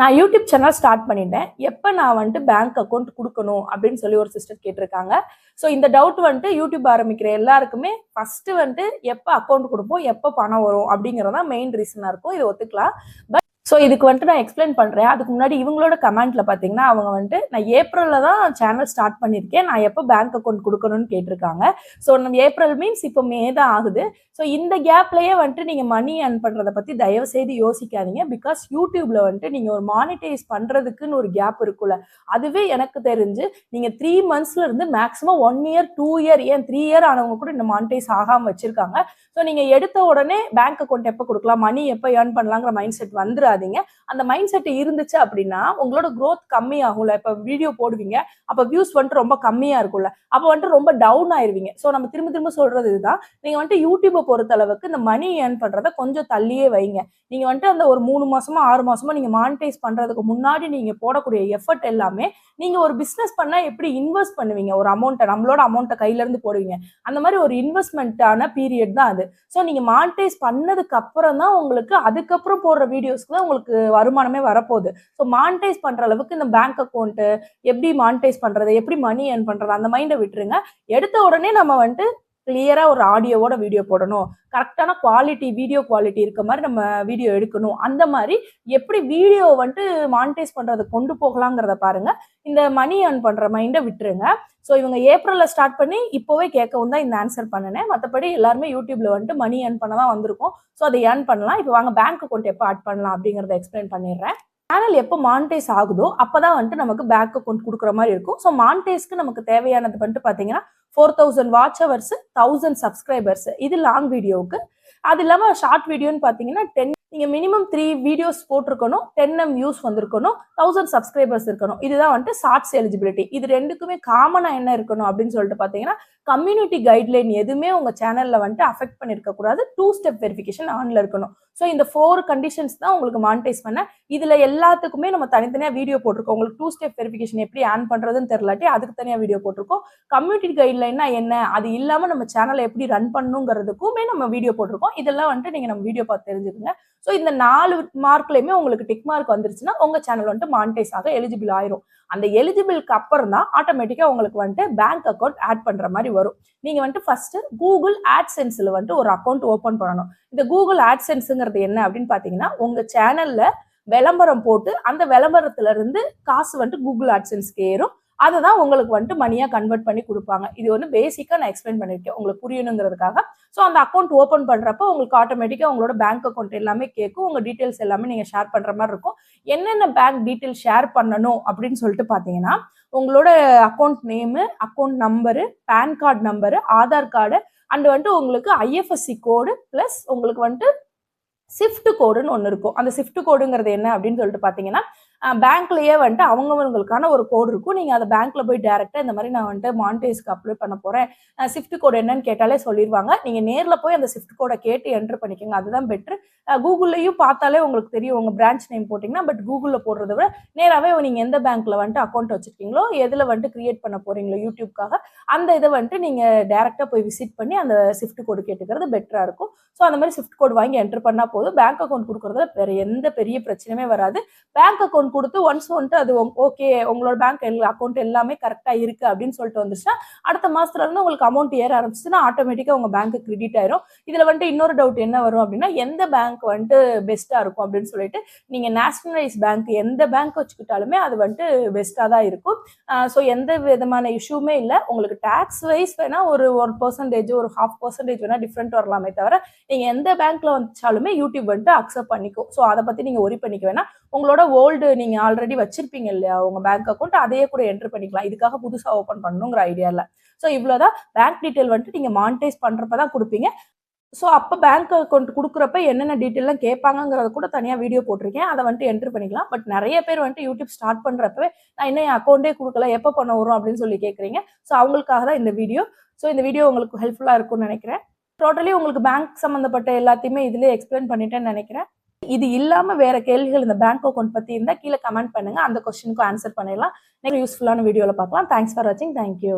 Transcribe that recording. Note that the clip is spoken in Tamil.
நான் யூடியூப் சேனல் ஸ்டார்ட் பண்ணிட்டேன் எப்போ நான் வந்துட்டு பேங்க் அக்கௌண்ட் கொடுக்கணும் அப்படின்னு சொல்லி ஒரு சிஸ்டர் கேட்டிருக்காங்க. ஸோ இந்த டவுட் வந்துட்டு யூடியூப் ஆரம்பிக்கிற எல்லாருக்குமே ஃபஸ்ட்டு வந்துட்டு எப்போ அக்கௌண்ட் கொடுப்போம் எப்போ பணம் வரும் அப்படிங்கிறது தான் மெயின் ரீசனாக இருக்கும். இதை ஒத்துக்கலாம். பட் ஸோ இதுக்கு வந்துட்டு நான் எக்ஸ்பிளைன் பண்ணுறேன் அதுக்கு முன்னாடி இவங்களோட கமெண்ட்டில் பார்த்தீங்கன்னா அவங்க வந்துட்டு நான் ஏப்ரலில் தான் சேனல் ஸ்டார்ட் பண்ணியிருக்கேன் நான் எப்போ பேங்க் அக்கௌண்ட் கொடுக்கணும்னு கேட்டிருக்காங்க. ஸோ நம்ம ஏப்ரல் மீன்ஸ் இப்போ மே தான் ஆகுது. ஸோ இந்த கேப்லேயே வந்துட்டு நீங்கள் மணி ஏர்ன் பண்ணுறதை பற்றி தயவு செய்து யோசிக்காதீங்க. பிகாஸ் யூடியூப்பில் வந்துட்டு நீங்கள் ஒரு மானிட்டைஸ் பண்ணுறதுக்குன்னு ஒரு கேப் இருக்குல்ல அதுவே எனக்கு தெரிஞ்சு நீங்கள் three மந்த்ஸ்லேருந்து maximum one year two year ஏன் த்ரீ இயர் ஆனவங்க கூட இந்த மானிட்டைஸ் ஆகாமல் வச்சுருக்காங்க. ஸோ நீங்கள் எடுத்த உடனே பேங்க் அக்கௌண்ட் எப்போ கொடுக்கலாம்? மணி எப்போ ஏர்ன் பண்ணலாங்கிற மைண்ட் செட் வந்துடாது வந்துடாதீங்க அந்த மைண்ட் செட் இருந்துச்சு அப்படின்னா உங்களோட க்ரோத் கம்மி ஆகும்ல இப்போ வீடியோ போடுவீங்க அப்போ வியூஸ் வந்துட்டு ரொம்ப கம்மியாக இருக்கும்ல. அப்போ வந்துட்டு ரொம்ப டவுன் ஆயிருவீங்க. ஸோ நம்ம திரும்ப திரும்ப சொல்றது இதுதான். நீங்கள் வந்துட்டு யூடியூப்பை பொறுத்த அளவுக்கு இந்த மணி ஏர்ன் பண்ணுறத கொஞ்சம் தள்ளியே வைங்க. நீங்கள் வந்துட்டு அந்த ஒரு மூணு மாசமா ஆறு மாசமா நீங்கள் மானிட்டைஸ் பண்ணுறதுக்கு முன்னாடி நீங்கள் போடக்கூடிய எஃபர்ட் எல்லாமே நீங்கள் ஒரு பிஸ்னஸ் பண்ணால் எப்படி இன்வெஸ்ட் பண்ணுவீங்க? ஒரு அமௌண்ட்டை நம்மளோட அமௌண்ட்டை கையிலேருந்து போடுவீங்க. அந்த மாதிரி ஒரு இன்வெஸ்ட்மெண்ட்டான பீரியட் தான் அது. ஸோ நீங்கள் மானிட்டைஸ் பண்ணதுக்கு அப்புறம் தான் உங்களுக்கு அதுக்கப்புறம் போடுற வீடியோஸ்க்கு தான் உங்களுக்கு வருமானமே வரப்போகுது. ஸோ மானிட்டைஸ் பண்ணுற அளவுக்கு இந்த பேங்க் அக்கௌண்ட்டு எப்படி மானிட்டைஸ் பண்ணுறது எப்படி மணி ஏர்ன் பண்ணுறது அந்த மைண்டை விட்டுருங்க. எடுத்த உடனே நம்ம வந்துட்டு கிளியராக ஒரு ஆடியோவோட வீடியோ போடணும். கரெக்டான குவாலிட்டி வீடியோ குவாலிட்டி இருக்க மாதிரி நம்ம வீடியோ எடுக்கணும். அந்த மாதிரி எப்படி வீடியோ வந்துட்டு மானிட்டைஸ் பண்ணுறதை கொண்டு போகலாங்கிறத பாருங்க. இந்த மணி ஏர்ன் பண்ணுற மைண்டை விட்டுருங்க. ஸோ இவங்க ஏப்ரலில் ஸ்டார்ட் பண்ணி இப்போவே கேட்கவும் தான் இந்த ஆன்சர் பண்ணினேன். மற்றபடி எல்லாருமே யூடியூப்ல வந்துட்டு மணி ஏர்ன் பண்ண தான் வந்திருக்கும். ஸோ அதை ஏர்ன் பண்ணலாம். இப்போ வாங்க பேங்க் அக்கௌண்ட் எப்போ ஆட் பண்ணலாம் அப்படிங்கிறத எக்ஸ்பிளைன் பண்ணிடுறேன். சேனல் எப்போ மானிட்டைஸ் ஆகுதோ அப்பதான் வந்துட்டு நமக்கு பேங்க் அக்கௌண்ட் கொடுக்குற மாதிரி இருக்கும். ஸோ மானிட்டைஸ்க்கு நமக்கு தேவையானது வந்துட்டு பார்த்தீங்கன்னா four thousand watch hours thousand subscribers இது லாங் வீடியோவுக்கு அது இல்லாமல் ஷார்ட் வீடியோன்னு பார்த்தீங்கன்னா டென் நீங்கள் மினிமம் த்ரீ வீடியோஸ் போட்டிருக்கணும் டென் எம் வியூஸ் வந்திருக்கணும் தௌசண்ட் சப்ஸ்கிரைபர்ஸ் இருக்கணும். இதுதான் வந்துட்டு ஷார்ட்ஸ் எலிஜிபிலிட்டி இது ரெண்டுக்குமே காமனாக என்ன இருக்கணும் அப்படின்னு சொல்லிட்டு பார்த்தீங்கன்னா கம்யூனிட்டி கைட்லைன் எதுவுமே உங்கள் சேனலில் வந்துட்டு அஃபெக்ட் பண்ணியிருக்க கூடாது. டூ ஸ்டெப் வெரிஃபிகேஷன் ஆனில் இருக்கணும். ஸோ இந்த ஃபோர் கண்டிஷன்ஸ் தான் உங்களுக்கு மானிட்டைஸ் பண்ண. இதில் எல்லாத்துக்குமே நம்ம தனித்தனியாக வீடியோ போட்டிருக்கோம். உங்களுக்கு டூ ஸ்டெப் வெரிஃபிகேஷன் எப்படி ஆன் பண்ணுறதுன்னு தெரிலாட்டி அதுக்கு தனியாக வீடியோ போட்டிருக்கோம். கம்யூனிட்டி கைட்லைன்னா என்ன? அது இல்லாமல் நம்ம சேனலை எப்படி ரன் பண்ணணுங்கிறதுக்குமே நம்ம வீடியோ போட்டிருக்கோம். இதெல்லாம் வந்துட்டு நீங்கள் நம்ம வீடியோ பார்த்து தெரிஞ்சுக்கோங்க. ஸோ இந்த நாலு மார்க்லையுமே உங்களுக்கு டிக் மார்க் வந்துருச்சுன்னா உங்கள் சேனல் வந்துட்டு மானிட்டைஸ் ஆக எலிஜிபிள் ஆயிரும். அந்த எலிஜிபிளுக்கு அப்புறம் தான் ஆட்டோமேட்டிக்காக உங்களுக்கு வந்துட்டு பேங்க் அக்கௌண்ட் ஆட் பண்ணுற மாதிரி வரும். நீங்கள் வந்துட்டு ஃபர்ஸ்ட் கூகுள் ஆட்சென்ஸில் வந்துட்டு ஒரு அக்கௌண்ட் ஓப்பன் பண்ணணும். இந்த கூகுள் ஆட்சென்ஸுங்கிறது என்ன அப்படின்னு பார்த்தீங்கன்னா உங்கள் சேனலில் விளம்பரம் போட்டு அந்த விளம்பரத்துல இருந்து காசு வந்துட்டு கூகுள் ஆட்சென்ஸ்க்கு ஏறும். அதை தான் உங்களுக்கு வந்துட்டு மணியாக கன்வெர்ட் பண்ணி கொடுப்பாங்க. இது வந்து பேசிக்காக நான் எக்ஸ்பிளைன் பண்ணியிருக்கேன் உங்களுக்கு புரியணுங்கிறதுக்காக. ஸோ அந்த அக்கௌண்ட் ஓப்பன் பண்ணுறப்போ உங்களுக்கு ஆட்டோமேட்டிக்காக உங்களோட பேங்க் அக்கௌண்ட் எல்லாமே கேட்கும் உங்கள் டீட்டெயில்ஸ் எல்லாமே நீங்கள் ஷேர் பண்ணுற மாதிரி இருக்கும். என்னென்ன பேங்க் டீட்டெயில் ஷேர் பண்ணணும் அப்படின்னு சொல்லிட்டு பார்த்தீங்கன்னா உங்களோட account name account number PAN card number Aadhaar card and வந்துட்டு உங்களுக்கு ஐஎஃப்எஸ்சி கோடு ப்ளஸ் உங்களுக்கு வந்துட்டு ஷிஃப்ட் கோடுன்னு ஒன்று இருக்கும். அந்த ஷிஃப்ட் கோடுங்கிறது என்ன அப்படின்னு சொல்லிட்டு பார்த்தீங்கன்னா பேங்க்லயே வந்துட்டு அவங்கவங்களுக்கான ஒரு கோடு இருக்கும். நீங்கள் அதை பேங்க்ல போய் டேரெக்டாக இந்த மாதிரி நான் வந்துட்டு மானிட்டைஸ்க்கு அப்ளை பண்ண போகிறேன் ஷிஃப்ட் கோடு என்னன்னு கேட்டாலே சொல்லிடுவாங்க நீங்கள் நேரில் போய் அந்த ஷிஃப்ட் கோடை கேட்டு என்ட்ரு பண்ணிக்கோங்க. அதுதான் பெட்ரு கூகுள்லையும் பார்த்தாலே உங்களுக்கு தெரியும் உங்கள் பிரான்ச் நேம் போட்டிங்கன்னா பட் கூகுளில் போடுறத விட நேராகவே நீங்கள் எந்த பேங்க்கில் வந்துட்டு அக்கௌண்ட் வச்சுருக்கீங்களோ எதில் வந்துட்டு கிரியேட் பண்ண போகிறீங்களோ யூடியூப்காக அந்த இதை வந்துட்டு நீங்கள் டேரெக்டாக போய் விசிட் பண்ணி அந்த ஷிஃப்ட் கோடு கேட்டுக்கிறது பெட்டராக இருக்கும். ஸோ அந்த மாதிரி ஷிஃப்ட் கோடு வாங்கி என்ட்ரு பண்ணால் போதும். பேங்க் அக்கௌண்ட் கொடுக்குறதுல வேறு எந்த பெரிய பிரச்சனையுமே வராது. பேங்க் அக்கௌண்ட் கொடுத்து ஒன்ஸ் வந்துட்டு அது ஓகே உங்களோட பேங்க் அக்கௌண்ட் எல்லாமே கரெக்டாக இருக்குது அப்படின்னு சொல்லிட்டு வந்துச்சுன்னா அடுத்த மாசத்துல இருந்து உங்களுக்கு அமௌண்ட் ஏற ஆரம்பிச்சுன்னா ஆட்டோமேட்டிக்காக உங்கள் பேங்க்கு கிரெடிட் ஆயிரும். இதில் வந்துட்டு இன்னொரு டவுட் என்ன வரும் அப்படின்னா எந்த பேங்க் வந்துட்டு பெஸ்ட்டாக இருக்கும் அப்படின்னு சொல்லிட்டு நீங்கள் நேஷனலைஸ் பேங்க் எந்த பேங்க் வச்சுக்கிட்டாலுமே அது வந்துட்டு பெஸ்ட்டாக தான் இருக்கும். ஸோ எந்த விதமான இஷ்யூமே இல்லை. உங்களுக்கு டேக்ஸ் வைஸ் வேணால் ஒரு ஒரு பர்சன்டேஜ் ஒரு ஹாஃப் பர்சன்டேஜ் வேணால் டிஃப்ரெண்ட் வரலாமே தவிர நீங்கள் எந்த பேங்க்ல வச்சாலுமே யூடியூப் வந்துட்டு அக்செப்ட் பண்ணிக்கும் ஸோ அதை பற்றி நீங்கள் ஒரி பண்ணிக்க வேணாம். உங்களோட ஓல்டு நீங்கள் ஆல்ரெடி வச்சிருப்பீங்க இல்லையா உங்கள் பேங்க் அக்கௌண்ட் அதையே கூட என்ட்ரு பண்ணிக்கலாம். இதுக்காக புதுசாக ஓப்பன் பண்ணணுங்கிற ஐடியா இல்லை. ஸோ இவ்வளோதான் பேங்க் டீட்டெயில் வந்துட்டு நீங்கள் மானிட்டைஸ் பண்ணுறப்ப தான் கொடுப்பீங்க. ஸோ அப்போ பேங்க் அக்கௌண்ட் கொடுக்குறப்ப என்னென்ன டீட்டெயிலாம் கேட்பாங்கங்கிறத கூட தனியாக வீடியோ போட்டிருக்கேன். அதை வந்துட்டு என்ட்ரு பண்ணிக்கலாம். பட் நிறைய பேர் வந்துட்டு யூடியூப் ஸ்டார்ட் பண்ணுறப்பவே நான் இன்னும் என் அக்கௌண்ட்டே கொடுக்கல எப்போ பண்ண வரும் அப்படின்னு சொல்லி கேட்குறீங்க. ஸோ அவங்களுக்காக தான் இந்த வீடியோ ஸோ இந்த வீடியோ உங்களுக்கு ஹெல்ப்ஃபுல்லாக இருக்கும்னு நினைக்கிறேன். டோட்டலி உங்களுக்கு பேங்க் சம்மந்தப்பட்ட எல்லாத்தையுமே இதுலேயே எக்ஸ்பிளைன் பண்ணிட்டேன்னு நினைக்கிறேன். இது இல்லாம வேற கேள்விகள் இந்த பேங்க் அக்கௌண்ட் பத்தி இருந்தா கீழே கமெண்ட் பண்ணுங்க. அந்த கொஸ்டினுக்கும் ஆன்சர் பண்ணிடலாம். நெக்ஸ்ட் யூஸ்ஃபுல்லான வீடியோல பார்க்கலாம். தேங்க்ஸ் ஃபார் வாட்சிங் தேங்க்யூ